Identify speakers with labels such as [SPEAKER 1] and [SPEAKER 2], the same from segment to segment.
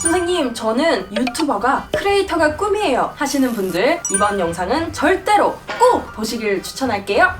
[SPEAKER 1] 선생님, 저는 유튜버가 크리에이터가 꿈이에요 하시는 분들 이번 영상은 절대로 꼭 보시길 추천할게요.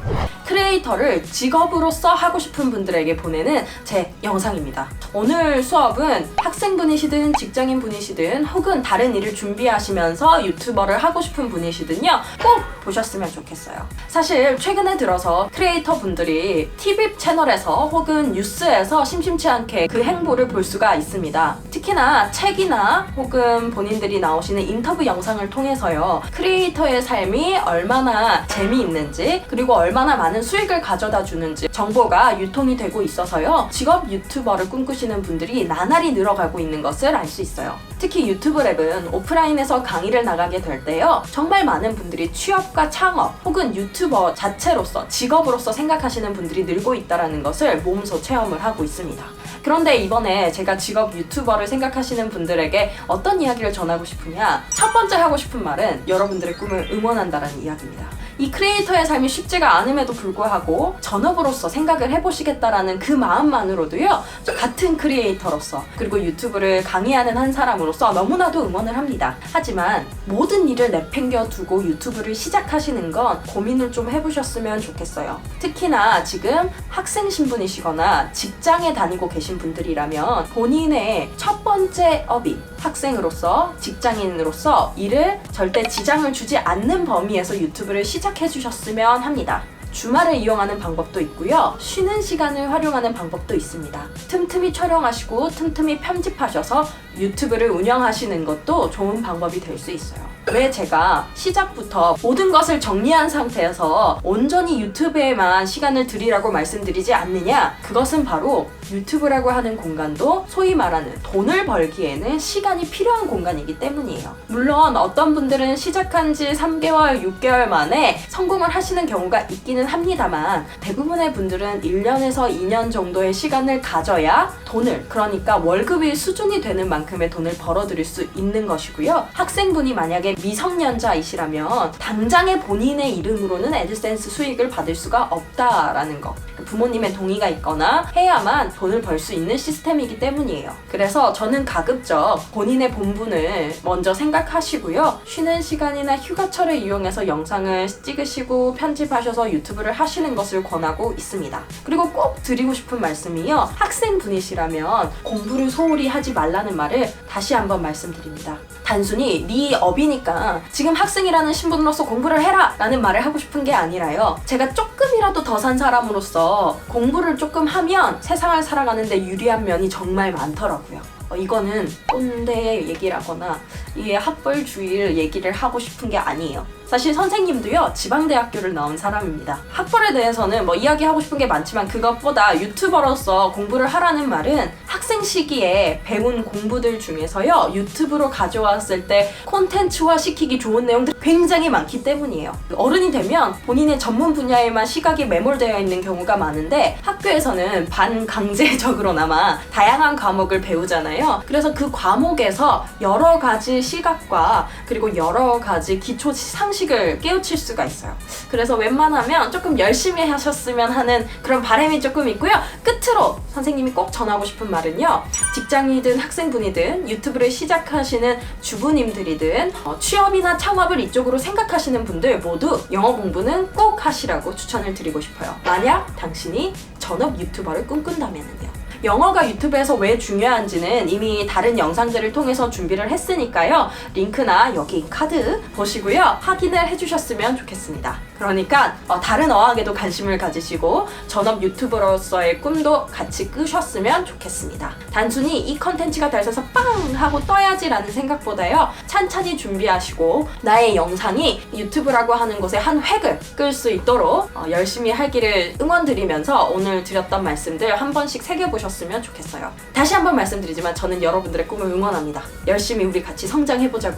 [SPEAKER 1] 크리에이터를 직업으로서 하고 싶은 분들에게 보내는 제 영상입니다. 오늘 수업은 학생분이시든 직장인분이시든 혹은 다른 일을 준비하시면서 유튜버를 하고 싶은 분이시든요. 꼭 보셨으면 좋겠어요. 사실 최근에 들어서 크리에이터 분들이 TV 채널에서 혹은 뉴스에서 심심치 않게 그 행보를 볼 수가 있습니다. 특히나 책이나 혹은 본인들이 나오시는 인터뷰 영상을 통해서요. 크리에이터의 삶이 얼마나 재미있는지 그리고 얼마나 많은 수익을 가져다 주는지 정보가 유통이 되고 있어서요. 직업 유튜버를 꿈꾸시는 분들이 나날이 늘어가고 있는 것을 알 수 있어요. 특히 유튜브 랩은 오프라인에서 강의를 나가게 될 때요. 정말 많은 분들이 취업과 창업 혹은 유튜버 자체로서 직업으로서 생각하시는 분들이 늘고 있다는 것을 몸소 체험을 하고 있습니다. 그런데 이번에 제가 직업 유튜버를 생각하시는 분들에게 어떤 이야기를 전하고 싶으냐? 첫 번째 하고 싶은 말은 여러분들의 꿈을 응원한다라는 이야기입니다. 이 크리에이터의 삶이 쉽지가 않음에도 불구하고 전업으로서 생각을 해보시겠다라는 그 마음만으로도요, 저 같은 크리에이터로서 그리고 유튜브를 강의하는 한 사람으로서 너무나도 응원을 합니다. 하지만 모든 일을 내팽겨 두고 유튜브를 시작하시는 건 고민을 좀 해보셨으면 좋겠어요. 특히나 지금 학생 신분이시거나 직장에 다니고 계신 분들이라면 본인의 첫 번째 업이 학생으로서 직장인으로서 일을 절대 지장을 주지 않는 범위에서 유튜브를 시작해 주셨으면 합니다. 주말을 이용하는 방법도 있고요. 쉬는 시간을 활용하는 방법도 있습니다. 틈틈이 촬영하시고 틈틈이 편집하셔서 유튜브를 운영하시는 것도 좋은 방법이 될 수 있어요. 왜 제가 시작부터 모든 것을 정리한 상태에서 온전히 유튜브에만 시간을 들이라고 말씀드리지 않느냐? 그것은 바로 유튜브라고 하는 공간도 소위 말하는 돈을 벌기에는 시간이 필요한 공간이기 때문이에요. 물론 어떤 분들은 시작한 지 3개월, 6개월 만에 성공을 하시는 경우가 있기는 합니다만 대부분의 분들은 1년에서 2년 정도의 시간을 가져야 돈을 그러니까 월급이 수준이 되는 만큼의 돈을 벌어들일 수 있는 것이고요. 학생분이 만약에 미성년자이시라면 당장의 본인의 이름으로는 애드센스 수익을 받을 수가 없다라는 거. 부모님의 동의가 있거나 해야만 돈을 벌 수 있는 시스템이기 때문이에요. 그래서 저는 가급적 본인의 본분을 먼저 생각하시고요. 쉬는 시간이나 휴가철을 이용해서 영상을 찍으시고 편집하셔서 유튜브를 하시는 것을 권하고 있습니다. 그리고 꼭 드리고 싶은 말씀이요. 학생분이시라면 공부를 소홀히 하지 말라는 말을 다시 한번 말씀드립니다. 단순히 네 업이니까 지금 학생이라는 신분으로서 공부를 해라! 라는 말을 하고 싶은 게 아니라요. 제가 조금이라도 더 산 사람으로서 공부를 조금 하면 세상을 살아가는데 유리한 면이 정말 많더라고요. 어, 이거는 꼰대 얘기라거나 이 학벌주의를 얘기를 하고 싶은 게 아니에요. 사실 선생님도요 지방대학교를 나온 사람입니다. 학벌에 대해서는 뭐 이야기하고 싶은 게 많지만 그것보다 유튜버로서 공부를 하라는 말은 학생 시기에 배운 공부들 중에서요 유튜브로 가져왔을 때 콘텐츠화 시키기 좋은 내용들이 굉장히 많기 때문이에요. 어른이 되면 본인의 전문 분야에만 시각이 매몰되어 있는 경우가 많은데 학교에서는 반강제적으로나마 다양한 과목을 배우잖아요. 그래서 그 과목에서 여러 가지 시각과 그리고 여러 가지 기초 상식 을 깨우칠 수가 있어요. 그래서 웬만하면 조금 열심히 하셨으면 하는 그런 바람이 조금 있고요. 끝으로 선생님이 꼭 전하고 싶은 말은요. 직장이든 학생분이든 유튜브를 시작하시는 주부님들이든 어, 취업이나 창업을 이쪽으로 생각하시는 분들 모두 영어 공부는 꼭 하시라고 추천을 드리고 싶어요. 만약 당신이 전업 유튜버를 꿈꾼다면요. 영어가 유튜브에서 왜 중요한지는 이미 다른 영상들을 통해서 준비를 했으니까요. 링크나 여기 카드 보시고요. 확인을 해주셨으면 좋겠습니다. 그러니까 어, 다른 어학에도 관심을 가지시고 전업 유튜버로서의 꿈도 같이 끄셨으면 좋겠습니다. 단순히 이 컨텐츠가 달서서 빵 하고 떠야지라는 생각보다요. 찬찬히 준비하시고 나의 영상이 유튜브라고 하는 곳에 한 획을 끌 수 있도록 어, 열심히 하기를 응원드리면서 오늘 드렸던 말씀들 한 번씩 새겨 보셨으면 좋겠어요. 다시 한번 말씀드리지만 저는 여러분들의 꿈을 응원합니다. 열심히 우리 같이 성장해보자고요.